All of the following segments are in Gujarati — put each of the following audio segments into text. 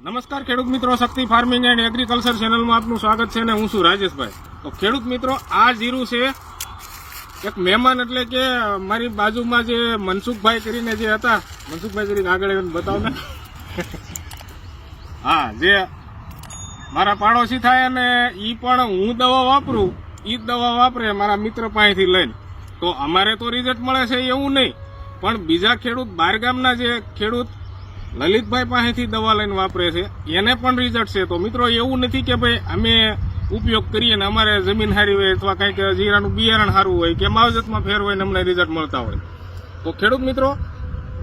નમસ્કાર ખેડૂત મિત્રો, શક્તિ ફાર્મિંગ એન્ડ એગ્રીકલ્ચર ચેનલમાં આપનું સ્વાગત છે અને હું છું રાજેશભાઈ. તો ખેડૂત મિત્રો, આ જીરું છે એક મહેમાન એટલે કે મારી બાજુમાં જે મનસુખભાઈ કરીને જે હતા, મનસુખભાઈ કરીને આગળ આવીને બતાવો હા, જે મારા પાડોશી થાય અને એ પણ હું દવા વાપરું એ જ દવા વાપરે મારા મિત્ર પાસેથી લઈને. તો અમારે તો રિઝલ્ટ મળે છે એવું નહીં. પણ બીજા ખેડૂત બહારગામના જે ખેડૂત લલિતભાઈ પાસેથી દવા લઈને વાપરે છે. એને પણ રિઝલ્ટ છે. તો મિત્રો એવું નથી કે ભાઈ અમે ઉપયોગ કરીએ ને અમારે જમીન સારી હોય અથવા કંઈક જીરાનું બિયારણ સારું હોય કે માવજતમાં ફેર હોય ને અમને રિઝલ્ટ મળતા હોય. તો ખેડૂત મિત્રો,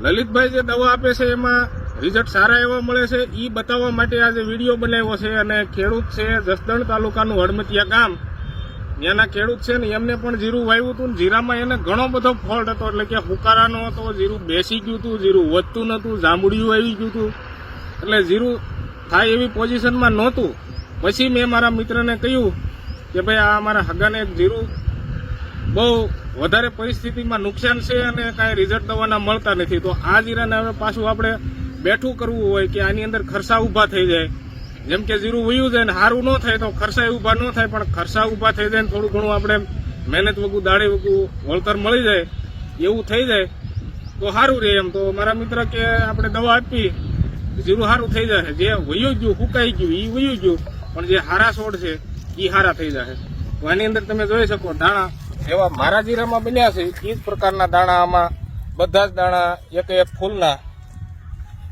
લલિતભાઈ જે દવા આપે છે એમાં રિઝલ્ટ સારા એવા મળે છે. એ બતાવવા માટે આજે વીડિયો બનાવ્યો છે અને ખેડૂત છે જસદણ તાલુકાનું હડમતિયા ગામ. ત્યાંના ખેડૂત છે ને, એમને પણ જીરું વાવ્યું હતું ને, જીરામાં એને ઘણો બધો ફોલ્ટ હતો. એટલે કે હુકારાનો હતો, જીરું બેસી ગયું હતું, જીરું વધતું નહોતું, જાંબુડિયું આવી ગયું હતું. એટલે જીરું થાય એવી પોઝિશનમાં નહોતું. પછી મેં મારા મિત્રને કહ્યું કે ભાઈ, આ અમારા હગાને જીરું બહુ વધારે પરિસ્થિતિમાં નુકસાન છે અને કાંઈ રિઝલ્ટ દવાના મળતા નથી. તો આ જીરાને હવે પાછું આપણે બેઠું કરવું હોય કે આની અંદર ખર્ચા ઊભા થઈ જાય. જેમ કે જીરું વયું જાય ને સારું ન થાય તો ખર્ચા ઊભા ન થાય, પણ ખર્ચા ઊભા થઈ જાય થોડું ઘણું આપણે મહેનત વગું દાડે વગું, વળતર મળી જાય, એવું થઈ જાય, તો સારું રહે એમ. તો મારા મિત્ર કે આપણે દવા આપી, જીરું સારું થઈ જશે. જે વયું ગયું સુકાઈ ગયું એ વયું ગયું, પણ જે હારા છોડ છે એ હારા થઈ જશે. તો આની અંદર તમે જોઈ શકો દાણા એવા મારા જીરામાં બન્યા છે. એ જ પ્રકારના દાણા આમાં, બધા જ દાણા એક એક ફૂલના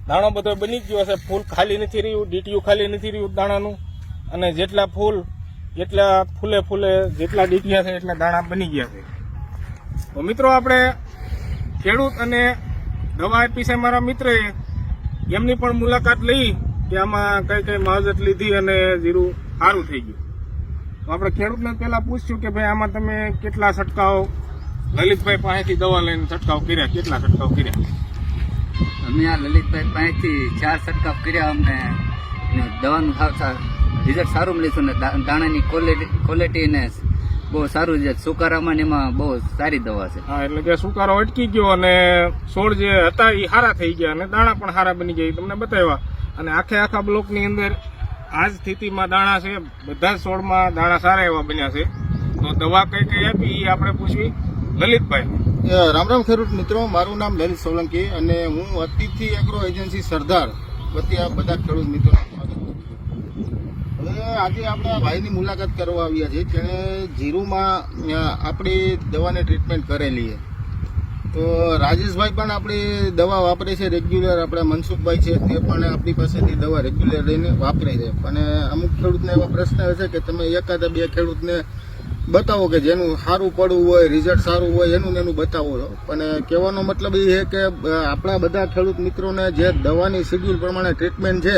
દાણો બધો બની ગયો છે. ફૂલ ખાલી નથી રહ્યું, ડીટીયું ખાલી નથી રહ્યું દાણાનું. અને જેટલા ફૂલ, એટલા ફૂલે ફૂલે જેટલા ડીટીયા છે એટલા દાણા બની ગયા છે. તો મિત્રો આપણે ખેડૂત અને દવા આપી છે મારા મિત્રએ. એમની પણ મુલાકાત લઈ કે આમાં કઈ કઈ માવજત લીધી અને જીરું સારું થઈ ગયું. તો આપણે ખેડૂતને પહેલાં પૂછ્યું કે ભાઈ આમાં તમે કેટલા છંટકાવ? લલિતભાઈ પાસેથી દવા લઈને છંટકાવ કર્યા. કેટલા છંટકાવ કર્યા? અમે આ લલિતભાઈ પાસેથી ચાર છંટકાવ કર્યા અમને. દવાનું ભાવ રિઝલ્ટ સારું મળ્યું છે ને દાણાની ક્વોલિટી ક્વોલિટી ને બહુ સારું છે. સુકારામાં એમાં બહુ સારી દવા છે. હા, એટલે કે સુકારો અટકી ગયો અને છોડ જે હતા એ સારા થઈ ગયા અને દાણા પણ સારા બની ગયા તમને બતાવ્યા. અને આખે આખા બ્લોકની અંદર આ સ્થિતિમાં દાણા છે. બધા જ છોડમાં દાણા સારા એવા બન્યા છે. તો દવા કઈ કઈ આપી એ આપણે પૂછવી. લલિતભાઈ. રામ રામ ખેડૂત મિત્રો, મારું નામ લલિત સોલંકી અને હું અતિથિ એગ્રો એજન્સી સરદાર વતી આ બધા ખેડૂત મિત્રો હવે આજે આપણે ભાઈની મુલાકાત કરવા આવ્યા છીએ જેણે જીરુમાં આપણી દવાની ટ્રીટમેન્ટ કરેલી છે. તો રાજેશભાઈ પણ આપણી દવા વાપરે છે રેગ્યુલર આપણા મનસુખભાઈ છે, તે પણ આપણી પાસેથી દવા રેગ્યુલર લઈને વાપરે છે. અને અમુક ખેડૂતને એવા પ્રશ્ન છે કે તમે એકાદ બે ખેડૂતને બતાવો કે જેનું સારું પડવું હોય રિઝલ્ટ સારું હોય, એનું ને એનું બતાવો. પણ કહેવાનો મતલબ એ છે કે આપણા બધા ખેડૂત મિત્રોને જે દવાની શેડ્યુલ પ્રમાણે ટ્રીટમેન્ટ છે,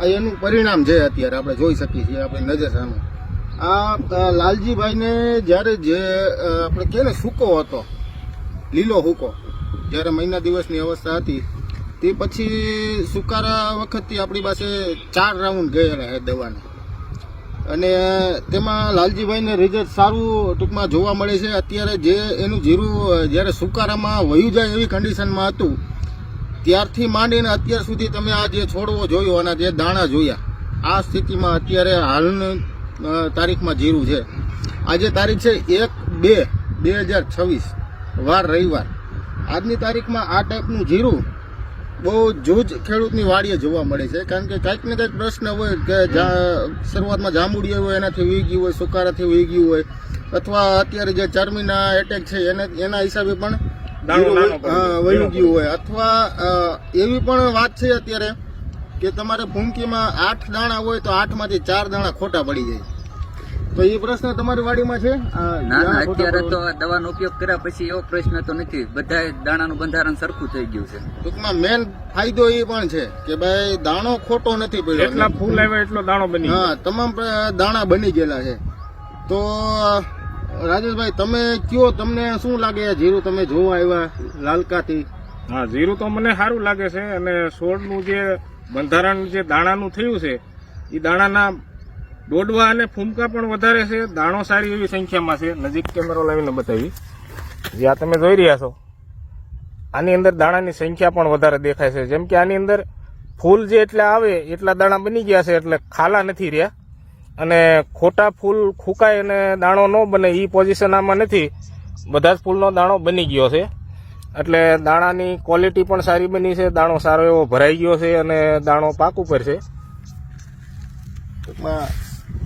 આ એનું પરિણામ છે અત્યારે આપણે જોઈ શકીએ છીએ આપણી નજર સામે. આ લાલજીભાઈને જ્યારે જે આપણે કહે ને સૂકો હતો, લીલો હુકો, જ્યારે મહિના દિવસની અવસ્થા હતી, તે પછી સુકારા વખતથી આપણી પાસે ચાર રાઉન્ડ ગયેલા છે દવાના. અને તેમાં લાલજીભાઈને રિઝલ્ટ સારું ટૂંકમાં જોવા મળે છે. અત્યારે જે એનું જીરું જ્યારે સુકારામાં વયું જાય એવી કન્ડિશનમાં હતું, ત્યારથી માંડીને અત્યાર સુધી તમે આ જે છોડવો જોયો અને જે દાણા જોયા, આ સ્થિતિમાં અત્યારે હાલની તારીખમાં જીરું છે. આજે તારીખ છે એક બે બે હજાર છવ્વીસ, વાર રવિવાર. આજની તારીખમાં આ ટાઈપનું જીરું બહુ જૂજ ખેડૂતની વાડીએ જોવા મળે છે. કારણ કે કાંઈક ને કંઈક પ્રશ્ન હોય કે શરૂઆતમાં જાંબુડિયા હોય એનાથી વી ગયું હોય સુકારાથી વી ગયું હોય અથવા અત્યારે જે ચરમીના એટેક છે એને એના હિસાબે પણ દાણો જીરું નાનો પડી હા, ગયો. વયું ગયું હોય. અથવા એવી પણ વાત છે અત્યારે કે તમારે ભૂમકીમાં આઠ દાણા હોય તો આઠમાંથી ચાર દાણા ખોટા પડી જાય. તો એ પ્રશ્ન તમારી વાડીમાં છે? ના ના અત્યારે તો દવાનો ઉપયોગ કર્યા પછી એવો પ્રશ્ન તો નથી. બધા દાણાનું બંધારણ સરખું થઈ ગયું છે. ટૂંકમાં મેન ફાયદો એ પણ છે કે ભાઈ દાણો ખોટો નથી પડ્યો. એટલા ફૂલ આવ્યા એટલો દાણો બની હા તમામ દાણા બની ગયેલા છે. તો રાજેશભાઈ તમે કયો? તમને શું લાગે? આ જીરું તમે જોવા આવ્યા લાલકાથી? હા જીરું તો મને સારું લાગે છે અને છોડનું જે બંધારણ જે દાણાનું થયું છે એ દાણાના દોડવા અને ફૂમકા પણ વધારે છે. દાણો સારી એવી સંખ્યામાં છે. નજીક કેમેરો લાવીને બતાવી. જે આ તમે જોઈ રહ્યા છો, આની અંદર દાણાની સંખ્યા પણ વધારે દેખાય છે. જેમ કે આની અંદર ફૂલ જે એટલા આવે, એટલા દાણા બની ગયા છે એટલે ખાલા નથી રહ્યા. અને ખોટા ફૂલ ખૂંકાય અને દાણો ન બને એ પોઝિશન આમાં નથી. બધા જ ફૂલનો દાણો બની ગયો છે. એટલે દાણાની ક્વોલિટી પણ સારી બની છે. દાણો સારો એવો ભરાઈ ગયો છે અને દાણો પાક ઉપર છે. ટૂંકમાં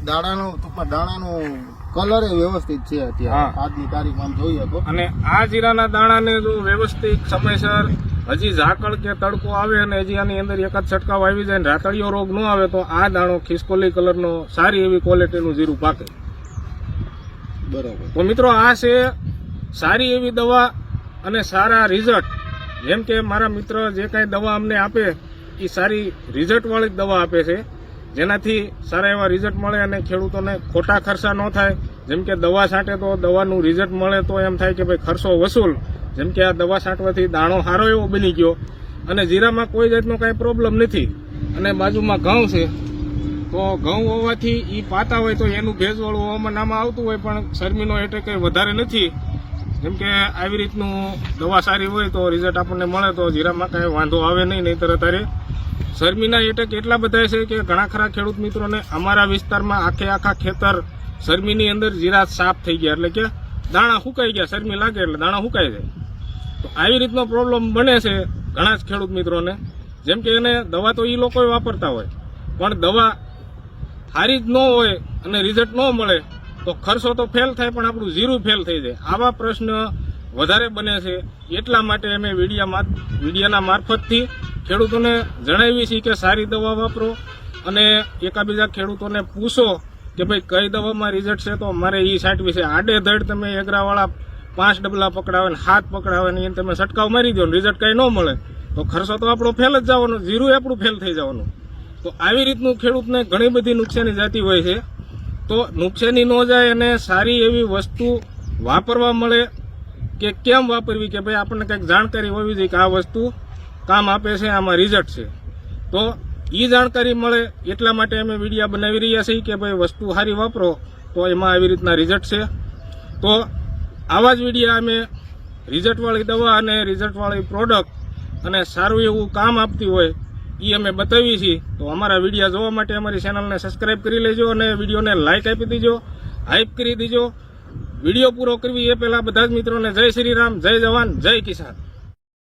દાણાનું ટૂંકમાં દાણાનું કલર એ વ્યવસ્થિત છે અત્યારે. આજની તારીખમાં જોઈએ તો. અને આ જીરાના દાણાને જો વ્યવસ્થિત સમયસર હજી ઝાકળ કે તડકો આવે અને હજી આની અંદર એકાદ છંટકાવ આવી જાય ને રાતળિયો રોગ ન આવે તો આ દાણો ખિસકોલી કલરનો સારી એવી ક્વોલિટીનું જીરું પાકે. બરાબર. તો મિત્રો આ છે સારી એવી દવા અને સારા રિઝલ્ટ જેમ કે મારા મિત્ર જે કાંઈ દવા અમને આપે એ સારી રિઝલ્ટવાળી જ દવા આપે છે. જેનાથી સારા એવા રિઝલ્ટ મળે અને ખેડૂતોને ખોટા ખર્ચા ન થાય. જેમ કે દવા છાંટે તો દવાનું રિઝલ્ટ મળે તો એમ થાય કે ભાઈ ખર્ચો વસૂલ. જેમ કે આ દવા છાંટવાથી દાણો સારો એવો બની ગયો. અને જીરામાં કોઈ જાતનો કાંઈ પ્રોબ્લેમ નથી. અને બાજુમાં ઘઉં છે. તો ઘઉં હોવાથી એ પાતા હોય તો એનું ભેજવાળું હવામાન આમાં આવતું હોય પણ શરમીનો એટેક કંઈ વધારે નથી. જેમ કે આવી રીતનું દવા સારી હોય તો રિઝલ્ટ આપણને મળે તો જીરામાં કાંઈ વાંધો આવે નહીં, નહીંતર અત્યારે શરમીના એટેક એટલા બધા છે કે ઘણા ખરા ખેડૂત મિત્રોને અમારા વિસ્તારમાં આખે આખા ખેતર શરમીની અંદર જીરા સાફ થઈ ગયા. એટલે કે દાણા સુકાઈ ગયા. શરમી લાગે એટલે દાણા સુકાઈ જાય. તો આવી રીતનો પ્રોબ્લેમ બને છે ઘણા જ ખેડૂત મિત્રોને. જેમ કે એને દવા તો એ લોકો વાપરતા હોય. પણ દવા સારી જ ન હોય અને રિઝલ્ટ ન મળે, તો ખર્ચો તો ફેલ થાય પણ આપણું જીરું ફેલ થઈ જાય. આવા પ્રશ્ન વધારે બને છે. એટલા માટે અમે વિડીયામાં વિડીયાના મારફતથી ખેડૂતોને જણાવી છીએ કે સારી દવા વાપરો અને એકાબીજા ખેડૂતોને પૂછો કે ભાઈ કઈ દવામાં રિઝલ્ટ છે, તો મારે એ સાટવી છે. આડેધડ તમે એગરાવાળા પાંચ ડબલા પકડાવે ને હાથ પકડાવે ને એને તમે છંટકાવ મારી દો રિઝલ્ટ કંઈ ન મળે, તો ખર્ચો તો આપણો ફેલ જ જવાનો જીરું આપણું ફેલ થઈ જવાનું. તો આવી રીતનું ખેડૂતને ઘણી બધી નુકસાની જતી હોય છે. તો નુકસાની ન જાય અને સારી એવી વસ્તુ વાપરવા મળે કે કેમ વાપરવી કે ભાઈ આપણને કંઈક જાણકારી હોવી જોઈએ કે આ વસ્તુ કામ આપે છે, આમાં રિઝલ્ટ છે. તો એ જાણકારી મળે એટલા માટે અમે વિડીયા બનાવી રહ્યા છીએ કે ભાઈ વસ્તુ સારી વાપરો, તો એમાં આવી રીતના રિઝલ્ટ છે. તો આવા જ વિડીયા અમે રિઝલ્ટવાળી દવા અને રિઝલ્ટવાળી પ્રોડક્ટ અને સારું એવું કામ આપતી હોય એ અમે બતાવીએ છીએ. તો અમારા વિડીયા જોવા માટે અમારી ચેનલને સબસ્ક્રાઈબ કરી લેજો અને વિડીયોને લાઇક આપી દીજો હાઇપ કરી દીજો. વીડિયો પૂરો કરવી એ પહેલાં બધા જ મિત્રોને જય શ્રી રામ, જય જવાન, જય કિસાન.